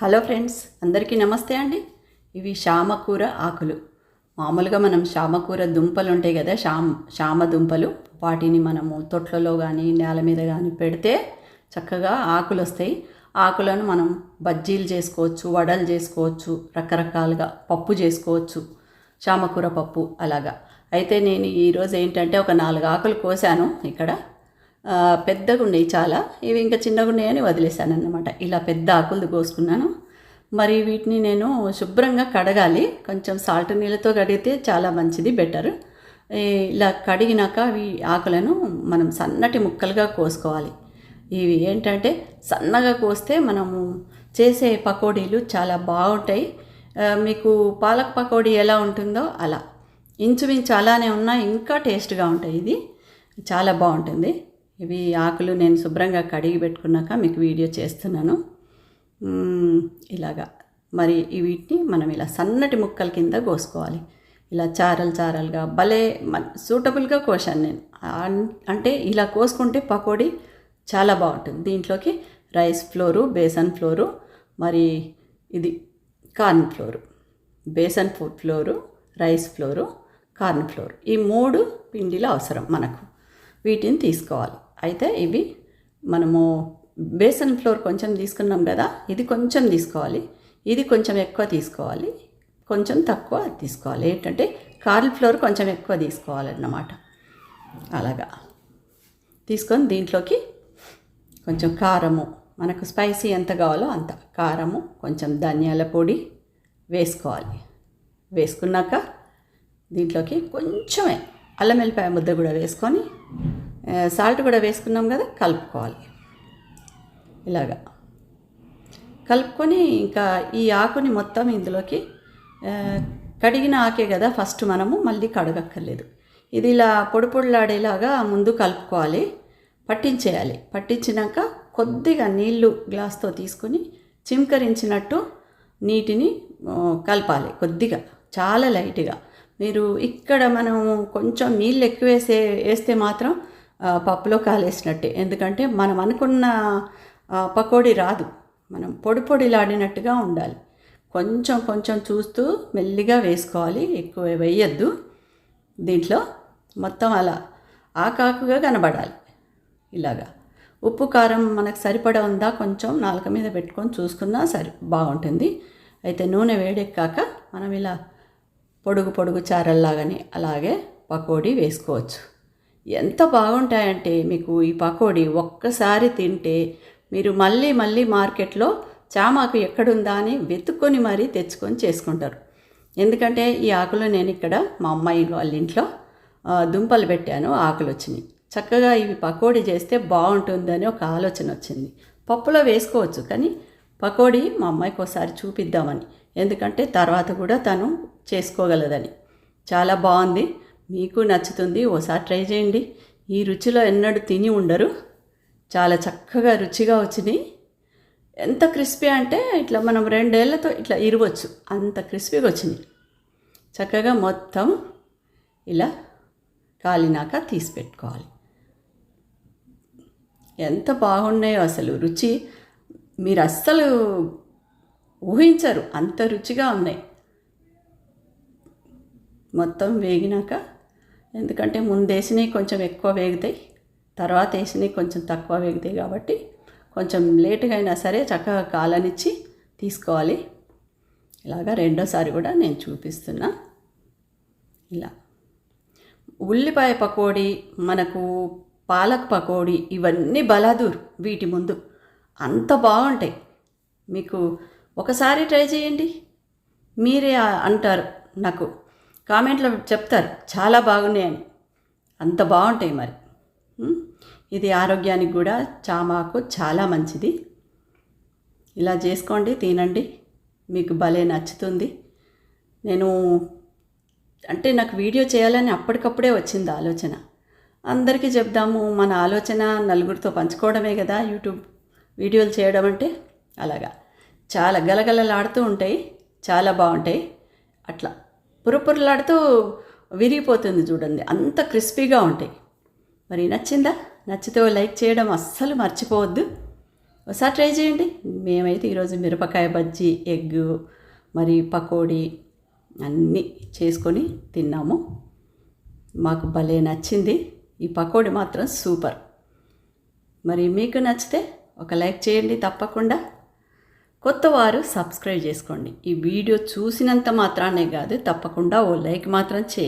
Hello friends అందరికీ నమస్తే అండి. ఇవి శామకూర ఆకులు. మామూలుగా మనం శామకూర దుంపలు ఉంటాయి కదా శామ శామ దుంపలు. వాటిని మనము తొట్లలో కానీ నేల మీద కానీ పెడితే చక్కగా ఆకులు వస్తాయి. ఆకులను మనం బజ్జీలు చేసుకోవచ్చు వడలు చేసుకోవచ్చు రకరకాలుగా పప్పు చేసుకోవచ్చు. శామకూర పప్పు అలాగా. అయితే నేను ఈరోజు ఏంటంటే ఒక నాలుగు ఆకులు కోసాను ఇక్కడ. పెద్దగా ఉన్నాయి చాలా. ఇవి ఇంకా చిన్నగా ఉన్నాయని వదిలేశాను అన్నమాట ఇలా పెద్ద ఆకులు కోసుకున్నాను. మరి వీటిని నేను శుభ్రంగా కడగాలి. కొంచెం సాల్ట్ నీళ్ళతో కడిగితే చాలా మంచిది బెటర్. ఇలా కడిగినాక అవి ఆకులను మనం సన్నటి ముక్కలుగా కోసుకోవాలి. ఇవి ఏంటంటే సన్నగా కోస్తే మనము చేసే పకోడీలు చాలా బాగుంటాయి. మీకు పాలక్ పకోడీ ఎలా ఉంటుందో అలా. ఇంచుమించు అలానే ఉన్నా ఇంకా టేస్ట్గా ఉంటాయి. ఇది చాలా బాగుంటుంది. ఇవి ఆకులు నేను శుభ్రంగా కడిగి పెట్టుకున్నాక మీకు వీడియో చేస్తున్నాను. ఇలాగా. మరి వీటిని మనం ఇలా సన్నటి ముక్కల కింద కోసుకోవాలి. ఇలా చారలు చారలుగా భలే సూటబుల్గా కోసాను నేను. అంటే ఇలా కోసుకుంటే పకోడీ చాలా బాగుంటుంది. దీంట్లోకి రైస్ ఫ్లోరు బేసన్ ఫ్లోరు మరి ఇది corn flour besan flour rice flour corn flour. ఈ మూడు పిండిలు అవసరం మనకు. వీటిని తీసుకోవాలి. అయితే ఇవి మనము బేసన్ ఫ్లోర్ కొంచెం తీసుకున్నాం కదా ఇది కొంచెం తీసుకోవాలి. ఇది కొంచెం ఎక్కువ తీసుకోవాలి. కొంచెం తక్కువ తీసుకోవాలి. ఏంటంటే కార్న్ ఫ్లోర్ కొంచెం ఎక్కువ తీసుకోవాలన్నమాట. అలాగా. తీసుకొని దీంట్లోకి కొంచెం కారము మనకు స్పైసీ ఎంత కావాలో అంత. కారము కొంచెం ధనియాల పొడి వేసుకోవాలి. వేసుకున్నాక దీంట్లోకి కొంచెమే అల్లం వెల్లిపాయ ముద్ద కూడా వేసుకొని సాల్ట్ కూడా వేసుకున్నాం కదా కలుపుకోవాలి. ఇలాగా. కలుపుకొని ఇంకా ఈ ఆకుని మొత్తం ఇందులోకి కడిగిన ఆకే కదా ఫస్ట్ మనము మళ్ళీ కడగక్కర్లేదు. ఇది ఇలా పొడి పొడిలాడేలాగా ముందు కలుపుకోవాలి పట్టించేయాలి. పట్టించినాక కొద్దిగా నీళ్ళు గ్లాస్తో తీసుకొని చిమ్కరించినట్టు నీటిని కలపాలి కొద్దిగా చాలా లైట్గా. మీరు ఇక్కడ మనం కొంచెం నీళ్ళు ఎక్కువ వేసే వేస్తే మాత్రం పప్పులో కాలేసినట్టే. ఎందుకంటే మనం అనుకున్న పకోడీ రాదు. మనం పొడి పొడిలాడినట్టుగా ఉండాలి. కొంచెం కొంచెం చూస్తూ మెల్లిగా వేసుకోవాలి. ఎక్కువ వేయద్దు. దీంట్లో మొత్తం అలా ఆకాకుగా కనబడాలి. ఇలాగా. ఉప్పు కారం మనకు సరిపడా ఉందా కొంచెం నాలుక మీద పెట్టుకొని చూసుకున్నా సరి బాగుంటుంది. అయితే నూనె వేడెక్కాక మనం ఇలా పొడుగు పొడుగు చారల్లాగానే అలాగే పకోడీ వేసుకోవచ్చు. ఎంత బాగుంటాయంటే మీకు ఈ పకోడీ ఒక్కసారి తింటే మీరు మళ్ళీ మళ్ళీ మార్కెట్లో చామాకు ఎక్కడుందా అని వెతుక్కొని మరీ తెచ్చుకొని చేసుకుంటారు. ఎందుకంటే ఈ ఆకులు నేను ఇక్కడ మా అమ్మాయి వాళ్ళ ఇంట్లో దుంపలు పెట్టాను ఆకులు వచ్చినాయి. చక్కగా ఇవి పకోడీ చేస్తే బాగుంటుందని ఒక ఆలోచన వచ్చింది. పప్పులో వేసుకోవచ్చు కానీ పకోడీ మా అమ్మాయికి ఒకసారి చూపిద్దామని. ఎందుకంటే తర్వాత కూడా తను చేసుకోగలదని. చాలా బాగుంది. మీకు నచ్చుతుంది ఓసారి ట్రై చేయండి. ఈ రుచిలో ఎన్నడూ తిని ఉండరు. చాలా చక్కగా రుచిగా వచ్చినాయి. ఎంత క్రిస్పీ అంటే ఇట్లా మనం రెండేళ్ళతో ఇట్లా ఇరవచ్చు. అంత క్రిస్పీగా వచ్చినాయి. చక్కగా మొత్తం ఇలా కాలినాక తీసి పెట్టుకోవాలి. ఎంత బాగున్నాయో అసలు రుచి. మీరు అస్సలు ఊహించరు అంత రుచిగా ఉన్నాయి. మొత్తం వేగినాక ఎందుకంటే ముందు వేసినవి కొంచెం ఎక్కువ వేగుతాయి తర్వాత వేసినవి కొంచెం తక్కువ వేగుతాయి కాబట్టి కొంచెం లేటుగా అయినా సరే చక్కగా కాలనిచ్చి తీసుకోవాలి. ఇలాగా రెండోసారి కూడా నేను చూపిస్తున్నా. ఇలా. ఉల్లిపాయ పకోడీ మనకు పాలక్ పకోడీ ఇవన్నీ బలాదూర్ వీటి ముందు. అంత బాగుంటాయి. మీకు ఒకసారి ట్రై చేయండి. మీరే అంటారు నాకు. కామెంట్లో చెప్తారు చాలా బాగున్నాయని. అంత బాగుంటాయి మరి. ఇది ఆరోగ్యానికి కూడా చామాకు చాలా మంచిది. ఇలా చేసుకోండి తినండి. మీకు భలే నచ్చుతుంది. నేను అంటే నాకు వీడియో చేయాలని అప్పటికప్పుడే వచ్చింది ఆలోచన. అందరికీ చెప్దాము మన ఆలోచన నలుగురితో పంచుకోవడమే కదా యూట్యూబ్. వీడియోలు చేయడం అంటే అలాగా. చాలా గలగలలాడుతూ ఉంటాయి చాలా బాగుంటాయి. అట్లా. పురపురలాడుతూ విరిగిపోతుంది చూడండి. అంత క్రిస్పీగా ఉంటాయి. మరి నచ్చిందా? నచ్చితే లైక్ చేయడం అస్సలు మర్చిపోవద్దు. ఒకసారి ట్రై చేయండి. మేమైతే ఈరోజు మిరపకాయ బజ్జీ ఎగ్ మరి పకోడీ అన్నీ చేసుకొని తిన్నాము. మాకు భలే నచ్చింది. ఈ పకోడీ మాత్రం సూపర్. మరి మీకు నచ్చితే ఒక లైక్ చేయండి తప్పకుండా. కొత్త వారు సబ్స్క్రైబ్ చేసుకోండి. ఈ వీడియో చూసినంత మాత్రానే కాదు తప్పకుండా ఓ లైక్ మాత్రం చేయండి.